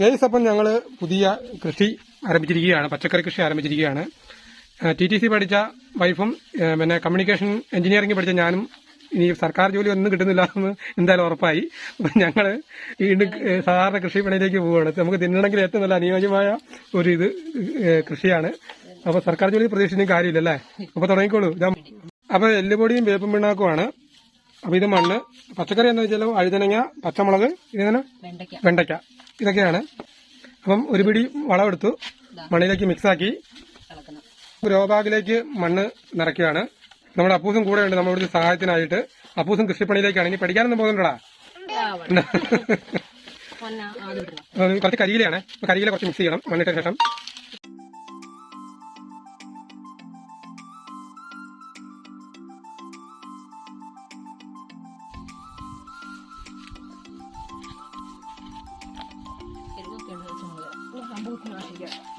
Guys അപ്പം ഞങ്ങൾ പുതിയ കൃഷി ആരംഭിച്ചിരിക്കുകയാണ് പച്ചക്കറി കൃഷി ആരംഭിച്ചിരിക്കുകയാണ്. ടി ടി സി പഠിച്ച വൈഫും പിന്നെ കമ്മ്യൂണിക്കേഷൻ എഞ്ചിനീയറിംഗ് പഠിച്ച ഞാനും ഇനി സർക്കാർ ജോലി ഒന്നും കിട്ടുന്നില്ല എന്ന് എന്തായാലും ഉറപ്പായി. അപ്പം ഞങ്ങൾ വീണ്ടും സാധാരണ കൃഷിപ്പണിയിലേക്ക് പോവുകയാണ്. നമുക്ക് തിന്നണമെങ്കിൽ ഏറ്റവും നല്ല അനുയോജ്യമായ ഒരു ഇത് കൃഷിയാണ്. അപ്പോൾ സർക്കാർ ജോലി പ്രതീക്ഷിക്കുന്ന കാര്യമില്ലല്ലേ അപ്പൊ തുടങ്ങിക്കോളൂ. അപ്പോൾ അപ്പൊ എല്ലുപൊടിയും വേപ്പും പിണ്ണാക്കുമാണ്. അപ്പൊ ഇത് മണ്ണ് പച്ചക്കറി എന്ന് വെച്ചാൽ അഴുതനങ്ങ പച്ചമുളക് ഇതെങ്ങനെ വെണ്ടയ്ക്ക. ഇതൊക്കെയാണ്. അപ്പം ഒരു പിടി വളമെടുത്തു. മണ്ണിലേക്ക് മിക്സാക്കി. രോഗാഗിലേക്ക് മണ്ണ് നിറയ്ക്കുകയാണ്. നമ്മുടെ അപ്പൂസും കൂടെ ഉണ്ട്. നമ്മുടെ സഹായത്തിനായിട്ട്. അപ്പൂസും കൃഷിപ്പണിയിലേക്കാണ്. ഇനി പഠിക്കാനൊന്നും പോകുന്നുണ്ടാ കുറച്ച് കരിയിലാണ് കരിയില കുറച്ച് മിക്സ് ചെയ്യണം. മണ്ണിട്ട ശേഷം എരിവൊക്കെ ഉണ്ട് പച്ചമുളക് സംഭവത്തിന് ആശിക്കാം